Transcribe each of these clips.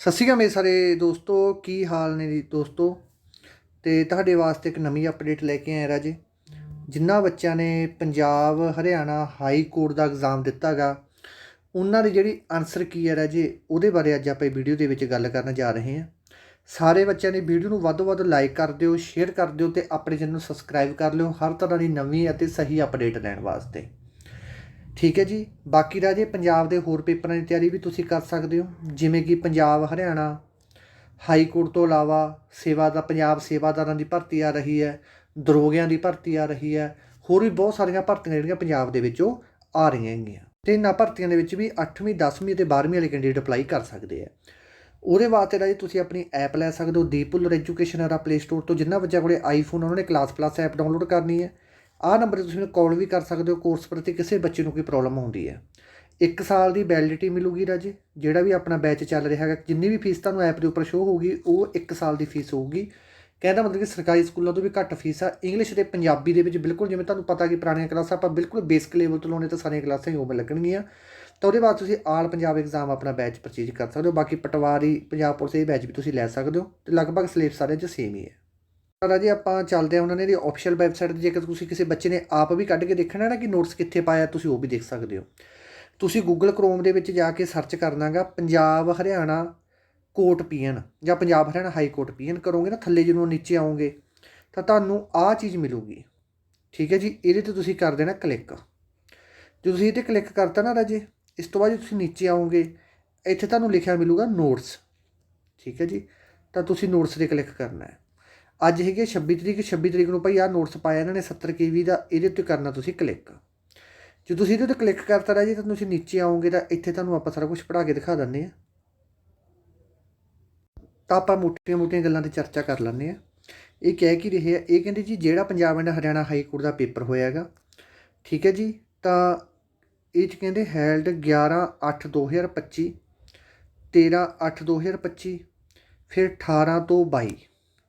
ਸਤਿ ਸ਼੍ਰੀ ਅਕਾਲ ਮੇਰੇ ਸਾਰੇ ਦੋਸਤੋ, ਕੀ ਹਾਲ ਨੇ ਜੀ ਦੋਸਤੋ? ਤੇ ਤੁਹਾਡੇ ਵਾਸਤੇ ਇੱਕ ਨਵੀਂ ਅਪਡੇਟ ਲੈ ਕੇ ਆਏ ਰਾਜੇ। ਜਿਨ੍ਹਾਂ ਬੱਚਿਆਂ ਨੇ ਪੰਜਾਬ, ਹਰਿਆਣਾ ਹਾਈ ਕੋਰਟ ਦਾ ਐਗਜ਼ਾਮ ਦਿੱਤਾਗਾ ਉਹਨਾਂ ਦੀ ਜਿਹੜੀ ਆਨਸਰ ਕੀ ਹੈ ਰਾਜੇ, ਉਹਦੇ ਬਾਰੇ ਅੱਜ ਆਪਾਂ ਵੀਡੀਓ ਦੇ ਵਿੱਚ ਗੱਲ ਕਰਨ ਜਾ ਰਹੇ ਹਾਂ। ਸਾਰੇ ਬੱਚਿਆਂ ਦੀ ਵੀਡੀਓ ਨੂੰ ਵੱਧ ਤੋਂ ਵੱਧ ਲਾਈਕ ਕਰ ਦਿਓ ਸ਼ੇਅਰ ਕਰ ਦਿਓ ਤੇ ਆਪਣੇ ਚੈਨਲ ਨੂੰ ਸਬਸਕ੍ਰਾਈਬ ਕਰ ਲਿਓ, ਹਰ ਤਰ੍ਹਾਂ ਦੀ ਨਵੀਂ ਅਤੇ ਸਹੀ ਅਪਡੇਟ ਲੈਣ ਵਾਸਤੇ। ਠੀਕ ਹੈ ਜੀ। ਬਾਕੀ ਰਾਜੇ, ਪੰਜਾਬ ਦੇ ਹੋਰ ਪੇਪਰਾਂ ਦੀ ਤਿਆਰੀ ਵੀ ਤੁਸੀਂ ਕਰ ਸਕਦੇ ਹੋ। ਜਿਵੇਂ ਕਿ ਪੰਜਾਬ, ਹਰਿਆਣਾ, ਹਾਈ ਕੋਰਟ ਤੋਂ ਇਲਾਵਾ ਸੇਵਾ ਦਾ, ਪੰਜਾਬ ਸੇਵਾਦਾਰਾਂ ਦੀ ਭਰਤੀ ਆ ਰਹੀ ਹੈ, ਦਰੋਗਿਆਂ ਦੀ ਭਰਤੀ ਆ ਰਹੀ ਹੈ। ਹੋਰ ਵੀ ਬਹੁਤ ਸਾਰੀਆਂ ਭਰਤੀਆਂ ਜਿਹੜੀਆਂ ਪੰਜਾਬ ਦੇ ਵਿੱਚੋਂ ਆ ਰਹੀਆਂ ਹੈਗੀਆਂ। ਤੇ ਇਹਨਾਂ ਭਰਤੀਆਂ ਦੇ ਵਿੱਚ ਵੀ 8ਵੀਂ 10ਵੀਂ ਅਤੇ 12ਵੀਂ ਵਾਲੇ ਕੈਂਡੀਡੇਟ ਅਪਲਾਈ ਕਰ ਸਕਦੇ ਆ। ਉਹਦੇ ਵਾਸਤੇ ਰਾਜੇ ਤੁਸੀਂ ਆਪਣੀ ਐਪ ਲੈ ਸਕਦੇ ਹੋ ਦੀਪੁਲਰ ਐਜੂਕੇਸ਼ਨ ਆ ਪਲੇ ਸਟੋਰ ਤੋਂ ਜਿੰਨਾ ਬੱਚਿਆਂ ਕੋਲੇ ਆਈਫੋਨ ਉਹਨਾਂ ਨੇ ਕਲਾਸ ਪਲੱਸ ਐਪ ਡਾਊਨਲੋਡ ਕਰਨੀ ਹੈ। ਆਹ ਨੰਬਰ ਤੇ ਤੁਸੀਂ ਮੈਨੂੰ ਕਾਲ ਵੀ ਕਰ ਸਕਦੇ ਹੋ ਕੋਰਸ ਪ੍ਰਤੀ ਕਿਸੇ ਬੱਚੇ ਨੂੰ ਕੋਈ ਪ੍ਰੋਬਲਮ ਹੁੰਦੀ ਹੈ। ਇੱਕ ਸਾਲ ਦੀ ਵੈਲਿਡਿਟੀ ਮਿਲੂਗੀ ਰਾਜੇ, ਜਿਹੜਾ ਵੀ ਆਪਣਾ ਬੈਚ ਚੱਲ ਰਿਹਾ ਹੈਗਾ, ਜਿੰਨੀ ਵੀ ਫੀਸ ਤੁਹਾਨੂੰ ਐਪ ਦੇ ਉੱਪਰ ਸ਼ੋ ਹੋਊਗੀ, ਉਹ ਇੱਕ ਸਾਲ ਦੀ ਫੀਸ ਹੋਊਗੀ। ਕਹਿੰਦਾ ਮਤਲਬ ਕਿ ਸਰਕਾਰੀ ਸਕੂਲਾਂ ਤੋਂ ਵੀ ਘੱਟ ਫੀਸ ਆ ਇੰਗਲਿਸ਼ ਤੇ ਪੰਜਾਬੀ ਦੇ ਵਿੱਚ ਬਿਲਕੁਲ ਜਿਵੇਂ ਤੁਹਾਨੂੰ ਪਤਾ ਕਿ ਪੁਰਾਣੀਆਂ ਕਲਾਸਾਂ ਆਪਾਂ ਬਿਲਕੁਲ ਬੇਸਿਕ ਲੈਵਲ ਤੋਂ ਲਾਉਣੇ ਤਾਂ ਸਾਰੀਆਂ ਕਲਾਸਾਂ ਹੀ ਉਵੇਂ ਲੱਗਣਗੀਆਂ। ਤਾਂ ਉਹਦੇ ਬਾਅਦ ਤੁਸੀਂ ਆਲ ਪੰਜਾਬ ਐਗਜ਼ਾਮ ਆਪਣਾ ਬੈਚ ਪਰਚੇਜ ਕਰ ਸਕਦੇ ਹੋ, ਬਾਕੀ ਪਟਵਾਰੀ, ਪੰਜਾਬ ਪੁਲਿਸ ਇਹ ਬੈਚ ਵੀ ਤੁਸੀਂ ਲੈ ਸਕਦੇ ਹੋ, ਤੇ ਲਗਭਗ ਸਿਲੇਬਸ ਸਾਰਿਆਂ 'ਚ ਸੇਮ ਹੀ ਹੈ। ਰਾਜੇ ਆਪਾਂ ਚੱਲਦੇ ਆ ਉਹਨਾਂ ਨੇ ਦੀ ਆਫੀਸ਼ੀਅਲ ਵੈਬਸਾਈਟ ਤੇ, ਜੇਕਰ ਤੁਸੀਂ ਕਿਸੇ ਬੱਚੇ ਨੇ ਆਪ ਵੀ ਕੱਢ ਕੇ ਦੇਖਣਾ ਨਾ ਕਿ ਨੋਟਸ ਕਿੱਥੇ ਪਾਇਆ, ਤੁਸੀਂ ਉਹ ਵੀ ਦੇਖ ਸਕਦੇ ਹੋ। ਤੁਸੀਂ ਗੂਗਲ ਕ੍ਰੋਮ ਦੇ ਵਿੱਚ ਜਾ ਕੇ ਸਰਚ ਕਰਨਾਗਾ ਪੰਜਾਬ, ਹਰਿਆਣਾ ਕੋਰਟ ਪੀਐਨ ਜਾਂ Punjab, Haryana high court peon ਕਰੋਗੇ ਨਾ, ਥੱਲੇ ਜਦੋਂ ਨੀਚੇ ਆਓਗੇ, ਤਾਂ ਤੁਹਾਨੂੰ ਆਹ ਚੀਜ਼ ਮਿਲੂਗੀ। ਠੀਕ ਹੈ ਜੀ, ਇਹਦੇ ਤੇ ਤੁਸੀਂ ਕਰ ਦੇਣਾ ਕਲਿੱਕ ਜਦੋਂ ਤੁਸੀਂ ਇਹ ਤੇ ਕਲਿੱਕ ਕਰਤਾ ਨਾ ਰਾਜੇ, ਇਸ ਤੋਂ ਬਾਅਦ ਜੇ ਤੁਸੀਂ ਨੀਚੇ ਆਓਗੇ, ਇੱਥੇ ਤੁਹਾਨੂੰ ਲਿਖਿਆ ਮਿਲੂਗਾ ਨੋਟਸ ਠੀਕ ਹੈ ਜੀ, ਤਾਂ ਤੁਸੀਂ ਨੋਟਸ ਤੇ ਕਲਿੱਕ ਕਰਨਾ ਹੈ। ਅੱਜ ਹੈਗੇ 26 ਤਰੀਕ 26 ਤਰੀਕ ਨੂੰ ਭਾਈ ਆਹ ਨੋਟਸ ਪਾਇਆ ਇਹਨਾਂ ਨੇ 70 ਕੇਵੀ ਦਾ, ਇਹਦੇ ਉੱਤੇ ਕਰਨਾ ਤੁਸੀਂ ਕਲਿੱਕ ਜੇ ਤੁਸੀਂ ਇਹਦੇ ਉੱਤੇ ਕਲਿੱਕ ਕਰਤਾ ਰਾਜੇ, ਤਾਂ ਤੁਸੀਂ ਨੀਚੇ ਆਓਗੇ ਤਾਂ ਇੱਥੇ ਤੁਹਾਨੂੰ ਆਪਾਂ ਸਾਰਾ ਕੁਝ ਪੜ੍ਹਾ ਕੇ ਦਿਖਾ ਦਿੰਦੇ ਆ ਤਾਂ ਆਪਾਂ ਮੋਟੀਆਂ-ਮੋਟੀਆਂ ਗੱਲਾਂ ਤੇ ਚਰਚਾ ਕਰ ਲੈਂਦੇ ਆ ਇਹ ਕਹਿ ਕੀ ਰਹੇ ਆ, ਇਹ ਕਹਿੰਦੇ ਜੀ ਜਿਹੜਾ Punjab and Haryana high court the paper ਹੋਇਆ ਹੈਗਾ, ਠੀਕ ਹੈ ਜੀ, ਤਾਂ ਇਹ ਚ ਕਹਿੰਦੇ ਹੈਲਡ 11 8 2025 13 8 2025 ਫਿਰ 18 ਤੋਂ 22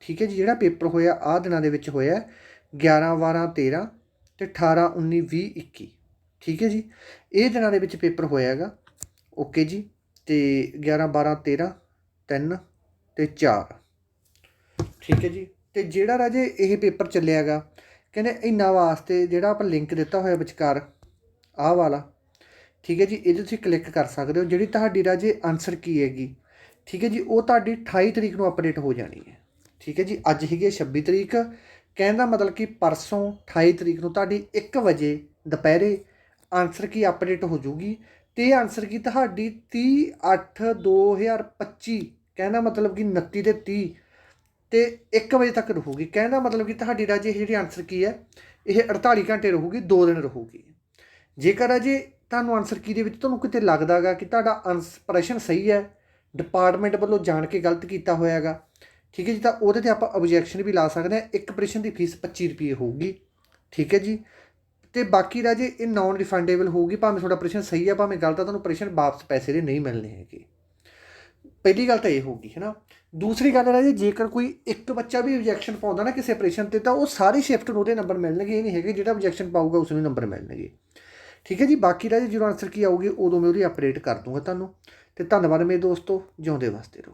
ਠੀਕ ਹੈ ਜੀ, ਜਿਹੜਾ ਪੇਪਰ ਹੋਇਆ, ਆਹ ਦਿਨਾਂ ਦੇ ਵਿੱਚ ਹੋਇਆ 11 12 13 ਤੇ 18 19 20 21 ਠੀਕ ਹੈ ਜੀ, ਇਹ ਦਿਨਾਂ ਦੇ ਵਿੱਚ ਪੇਪਰ ਹੋਇਆ ਹੈਗਾ। ਓਕੇ ਜੀ, ਤੇ 11 12 13 3 ਤੇ 4 ਠੀਕ ਹੈ ਜੀ, ਤੇ ਜਿਹੜਾ ਰਾਜੇ ਇਹ ਪੇਪਰ ਚੱਲਿਆਗਾ ਕਹਿੰਦੇ ਇਹਨਾਂ ਵਾਸਤੇ ਜਿਹੜਾ ਆਪਾਂ ਲਿੰਕ ਦਿੱਤਾ ਹੋਇਆ ਵਿਚਕਾਰ, ਆਹ ਵਾਲਾ। ਠੀਕ ਹੈ ਜੀ ਇਹਦੇ ਤੁਸੀਂ ਕਲਿੱਕ ਕਰ ਸਕਦੇ ਹੋ, ਜਿਹੜੀ ਤੁਹਾਡੀ ਰਾਜੇ ਆਨਸਰ ਕੀ ਹੈਗੀ। ਠੀਕ ਹੈ ਜੀ, ਉਹ ਤੁਹਾਡੀ 28 ਤਰੀਕ ਨੂੰ ਅਪਡੇਟ ਹੋ ਜਾਣੀ ਹੈ। ਠੀਕ ਹੈ ਜੀ, ਅੱਜ ਹੈਗੀ 26 ਤਰੀਕ। ਕਹਿੰਦਾ ਮਤਲਬ ਕਿ ਪਰਸੋਂ 28 ਤਰੀਕ ਨੂੰ ਤੁਹਾਡੀ 1 ਵਜੇ ਦੁਪਹਿਰੇ ਆਨਸਰ ਕੀ ਅਪਡੇਟ ਹੋ ਜੂਗੀ ਤੇ ਇਹ ਆਨਸਰ ਕੀ ਤੁਹਾਡੀ 30 8 2025 ਕਹਿੰਦਾ ਮਤਲਬ ਕਿ 29 ਤੇ 30 ਤੇ 1 ਵਜੇ ਤੱਕ ਰਹੂਗੀ। ਕਹਿੰਦਾ ਮਤਲਬ ਕਿ ਤੁਹਾਡੀ ਰਾਜੇ ਇਹ ਜਿਹੜੀ ਆਨਸਰ ਕੀ ਹੈ, ਇਹ 48 ਘੰਟੇ ਰਹੂਗੀ 2 ਦਿਨ ਰਹੂਗੀ। ਜੇਕਰ ਅਜੇ ਤੁਹਾਨੂੰ ਆਨਸਰ ਕੀ ਦੇ ਵਿੱਚ ਤੁਹਾਨੂੰ ਕਿਤੇ ਲੱਗਦਾਗਾ ਕਿ ਤੁਹਾਡਾ ਪ੍ਰਸ਼ਨ ਸਹੀ ਹੈ ਡਿਪਾਰਟਮੈਂਟ ਵੱਲੋਂ ਜਾਣ ਕੇ ਗਲਤ ਕੀਤਾ ਹੋਇਆਗਾ ਠੀਕ ਹੈ ਜੀ? ਤਾਂ ਉਹਦੇ ਤੇ ਆਪਾਂ ਆਬਜੈਕਸ਼ਨ ਵੀ ਲਾ ਸਕਦੇ ਹਾਂ। ਇੱਕ ਪ੍ਰਸ਼ਨ ਦੀ ਫੀਸ 25 ਰੁਪਏ ਹੋਊਗੀ। ਠੀਕ ਹੈ ਜੀ? ਤੇ ਬਾਕੀ ਰਾਜੇ, ਇਹ ਨਾਨ ਰਿਫੰਡੇਬਲ ਹੋਊਗੀ। ਭਾਵੇਂ ਤੁਹਾਡਾ ਪ੍ਰਸ਼ਨ ਸਹੀ ਹੈ ਭਾਵੇਂ ਗਲਤ ਹੈ ਤੁਹਾਨੂੰ ਪ੍ਰਸ਼ਨ ਵਾਪਸ ਪੈਸੇ ਦੇ ਨਹੀਂ ਮਿਲਣੇ ਹੈਗੇ। ਪਹਿਲੀ ਗੱਲ ਤਾਂ ਇਹ ਹੋਊਗੀ, ਹੈ ਨਾ? ਦੂਸਰੀ ਗੱਲ ਰਾਜੇ, ਜੇਕਰ ਕੋਈ ਇੱਕ ਬੱਚਾ ਵੀ ਆਬਜੈਕਸ਼ਨ ਪਾਉਂਦਾ ਨਾ ਕਿਸੇ ਆਪਰੇਸ਼ਨ ਤੇ, ਤਾਂ ਉਹ ਸਾਰੀ ਸ਼ਿਫਟ ਨੂੰ ਉਹਦੇ ਨੰਬਰ ਮਿਲਣਗੇ। ਇਹ ਨਹੀਂ ਹੈਗੇ, ਜਿਹੜਾ ਆਬਜੈਕਸ਼ਨ ਪਾਊਗਾ ਉਸ ਨੂੰ ਨੰਬਰ ਮਿਲਣਗੇ। ਠੀਕ ਹੈ ਜੀ? ਬਾਕੀ ਰਾਜੇ, ਜਦੋਂ ਆਨਸਰ ਕੀ ਆਊਗੀ, ਉਦੋਂ ਮੈਂ ਉਹਦੀ ਅਪਡੇਟ ਕਰ ਦੂੰਗਾ ਤੁਹਾਨੂੰ। ਤੇ ਧੰਨਵਾਦ ਮੇਰੇ ਦੋਸਤੋ। ਜਿਉਂਦੇ ਵਾਸਤੇ ਰਹੋ।